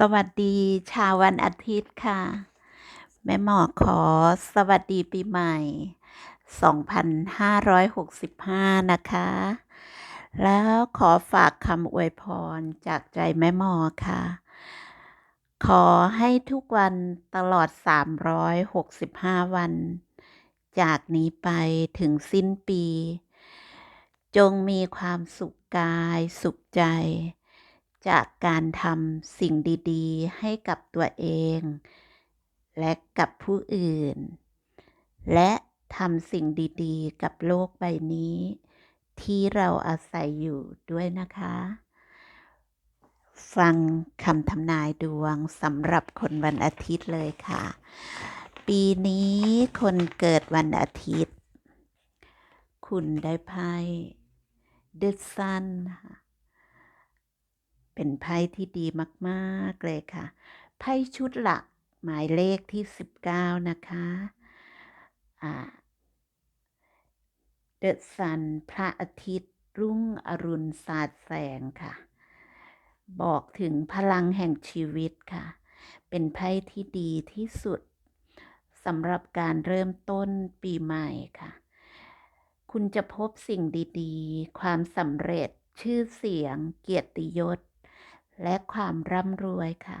สวัสดีชาววันอาทิตย์ค่ะ แม่หมอขอสวัสดีปีใหม่ 2565 นะคะ แล้วขอฝากคำอวยพรจากใจแม่หมอค่ะ ขอให้ทุกวันตลอด 365 วัน จากนี้ไปถึงสิ้นปี จงมีความสุขกายสุขใจ จากการทำสิ่งดีๆ ให้กับตัวเอง และกับผู้อื่น และทำสิ่งดีๆ กับโลกใบนี้ ที่เราอาศัยอยู่ด้วยนะคะ ฟังคำทำนายดวงสำหรับคนวันอาทิตย์เลยค่ะ ปีนี้คนเกิดวันอาทิตย์ คุณได้ไพ่เดอะซันค่ะ เป็นไพ่ที่ดีมากๆเลยค่ะ ไพ่ชุดหลักหมายเลขที่ 19 นะคะอ่าเดอะซันพระอาทิตย์ รุ่งอรุณสาดแสงค่ะ บอกถึงพลังแห่งชีวิตค่ะ เป็นไพ่ที่ดีที่สุดสำหรับการเริ่มต้นปีใหม่ค่ะ คุณจะพบสิ่งดีๆ ความสำเร็จชื่อเสียงเกียรติยศ และความร่ำรวยค่ะ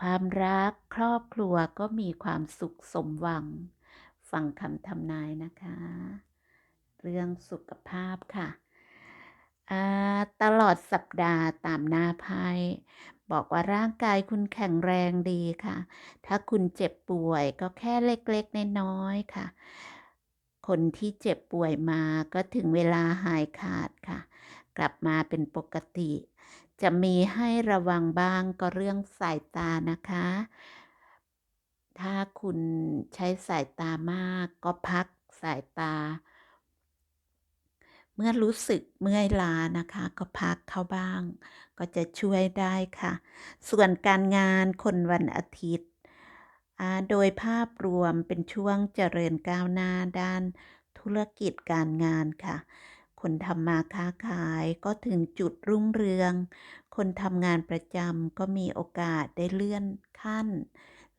ความรักครอบครัวก็มีความสุขสมหวัง ฟังคำทำนายนะคะ เรื่องสุขภาพค่ะ ตลอดสัปดาห์ตามหน้าไพ่บอกว่าร่างกายคุณแข็งแรงดีค่ะ ถ้าคุณเจ็บป่วยก็แค่เล็กๆน้อยๆค่ะ คนที่เจ็บป่วยมาก็ถึงเวลาหายขาดค่ะ กลับมาเป็นปกติ จะมีให้ระวังบ้างก็เรื่องสายตานะคะ ถ้าคุณใช้สายตามากก็พักสายตา เมื่อรู้สึกเมื่อยล้านะคะ ก็พักเข้าบ้าง ก็จะช่วยได้ค่ะ ส่วนการงานคนวันอาทิตย์โดยภาพรวมเป็นช่วงเจริญก้าวหน้าด้านธุรกิจการงานค่ะ คนทำมาค้าขายก็ถึงจุดรุ่งเรือง คนทำงานประจำก็มีโอกาสได้เลื่อนขั้น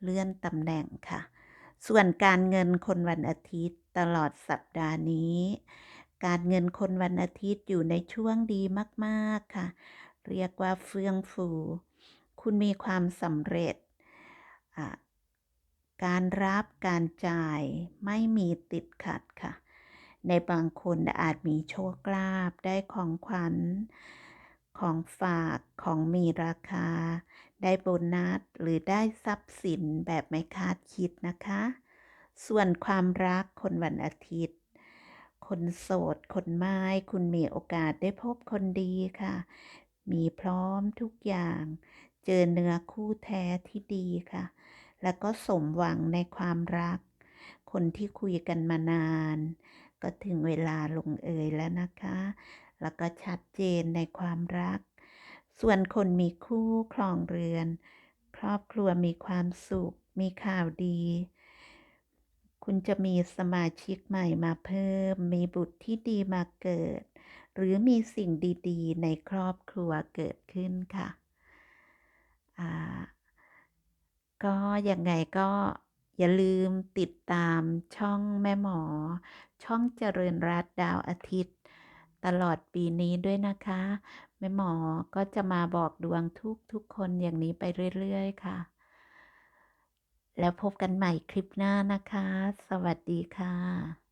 เลื่อนตำแหน่งค่ะ ส่วนการเงินคนวันอาทิตย์ตลอดสัปดาห์นี้ การเงินคนวันอาทิตย์อยู่ในช่วงดีมากๆค่ะ เรียกว่าเฟื่องฟู คุณมีความสำเร็จ การรับการจ่ายไม่มีติดขัดค่ะ ในบางคนอาจมีโชคลาภได้ของขวัญ ของฝากของมีราคา ได้โบนัสหรือได้ทรัพย์สินแบบไม่คาดคิดนะคะ ส่วนความรักคนวันอาทิตย์ คนโสด คนไม้คุณมีโอกาสได้พบคนดีค่ะ มีพร้อมทุกอย่าง เจอเนื้อคู่แท้ที่ดีค่ะ แล้วก็สมหวังในความรัก คนที่คุยกันมานาน ก็ถึงเวลาลงเอยแล้วนะคะ แล้วก็ชัดเจนในความรัก ส่วนคนมีคู่ครองเรือน ครอบครัวมีความสุข มีข่าวดี คุณจะมีสมาชิกใหม่มาเพิ่ม มีบุตรที่ดีมาเกิด หรือมีสิ่งดีๆ ในครอบครัวเกิดขึ้นค่ะอ่าก็ยังไงก็ อย่าลืมติดตามช่องแม่หมอ ช่องเจริญรัตดาวอาทิตย์ ตลอดปีนี้ด้วยนะคะ แม่หมอก็จะมาบอกดวงทุกทุกคนอย่างนี้ไปเรื่อยๆค่ะ แล้วพบกันใหม่คลิปหน้านะคะ สวัสดีค่ะ